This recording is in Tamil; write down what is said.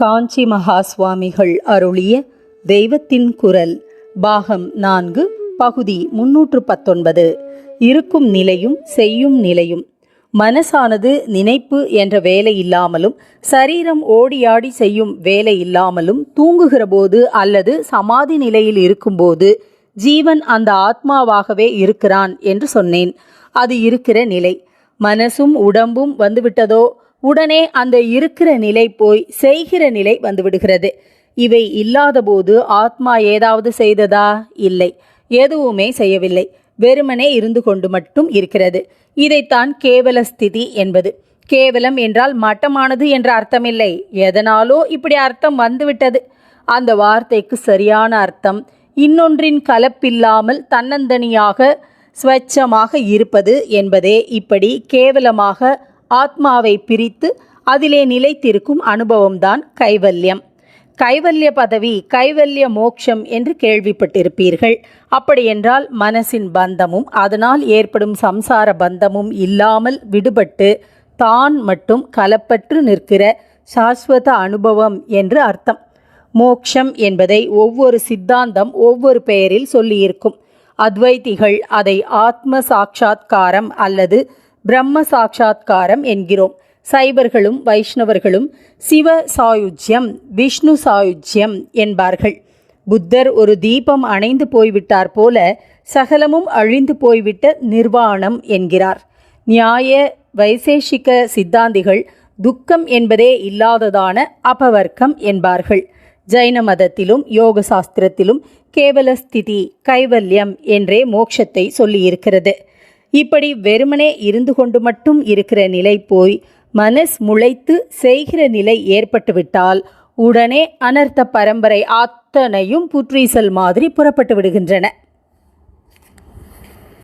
காஞ்சி மகா சுவாமிகள் அருளிய தெய்வத்தின் குரல் பாகம் நான்கு பகுதி முன்னூற்று பத்தொன்பது. இருக்கும் நிலையும் செய்யும் நிலையும். மனசானது நினைப்பு என்ற வேலை இல்லாமலும் சரீரம் ஓடியாடி செய்யும் வேலை இல்லாமலும் தூங்குகிற போது அல்லது சமாதி நிலையில் இருக்கும்போது ஜீவன் அந்த ஆத்மாவாகவே இருக்கிறான் என்று சொன்னேன். அது இருக்கிற நிலை. மனசும் உடம்பும் வந்துவிட்டதோ? உடனே அந்த இருக்கிற நிலை போய் செய்கிற நிலை வந்துவிடுகிறது. இவை இல்லாதபோது ஆத்மா ஏதாவது செய்ததா? இல்லை. எதுவுமே செய்யவில்லை. வெறுமனே இருந்து கொண்டு மட்டும் இருக்கிறது. இதைத்தான் கேவல ஸ்திதி என்பது. கேவலம் என்றால் மட்டமானது என்ற அர்த்தமில்லை. எதனாலோ இப்படி அர்த்தம் வந்துவிட்டது. அந்த வார்த்தைக்கு சரியான அர்த்தம். இன்னொன்றின் கலப்பில்லாமல் தன்னந்தனியாக ஸ்வச்சமாக இருப்பது என்பதே இப்படி கேவலமாக ஆத்மாவை பிரித்து அதிலே நிலைத்திருக்கும் அனுபவம்தான் கைவல்யம். கைவல்ய பதவி கைவல்ய மோட்சம் என்று கேள்விப்பட்டிருப்பீர்கள். அப்படியென்றால் மனசின் பந்தமும் அதனால் ஏற்படும் சம்சார பந்தமும் இல்லாமல் விடுபட்டு தான் மட்டும் கலப்பற்று நிற்கிற சாஸ்வத அனுபவம் என்று அர்த்தம். மோக்ஷம் என்பதை ஒவ்வொரு சித்தாந்தம் ஒவ்வொரு பெயரில் சொல்லியிருக்கும். அத்வைதிகள் அதை ஆத்ம சாட்சா்காரம் அல்லது பிரம்ம சாட்சா்காரம் என்கிறோம். சைவர்களும் வைஷ்ணவர்களும் சிவ சாயுஜ்யம் விஷ்ணு சாயுஜ்யம் என்பார்கள். புத்தர் ஒரு தீபம் அணைந்து போய்விட்டார் போல சகலமும் அழிந்து போய்விட்ட நிர்வாணம் என்கிறார். நியாய வைசேஷிக சித்தாந்திகள் துக்கம் என்பதே இல்லாததான அபவர்க்கம் என்பார்கள். ஜைன மதத்திலும் யோக சாஸ்திரத்திலும் கேவல ஸ்திதி கைவல்யம் என்றே மோட்சத்தை சொல்லியிருக்கிறது. இப்படி வெறுமனே இருந்து கொண்டு மட்டும் இருக்கிற நிலை போய் மனஸ் முளைத்து செய்கிற நிலை ஏற்பட்டுவிட்டால் உடனே அனர்த்த பரம்பரை அத்தனையும் புற்றீசல் மாதிரி புறப்பட்டு விடுகின்றன.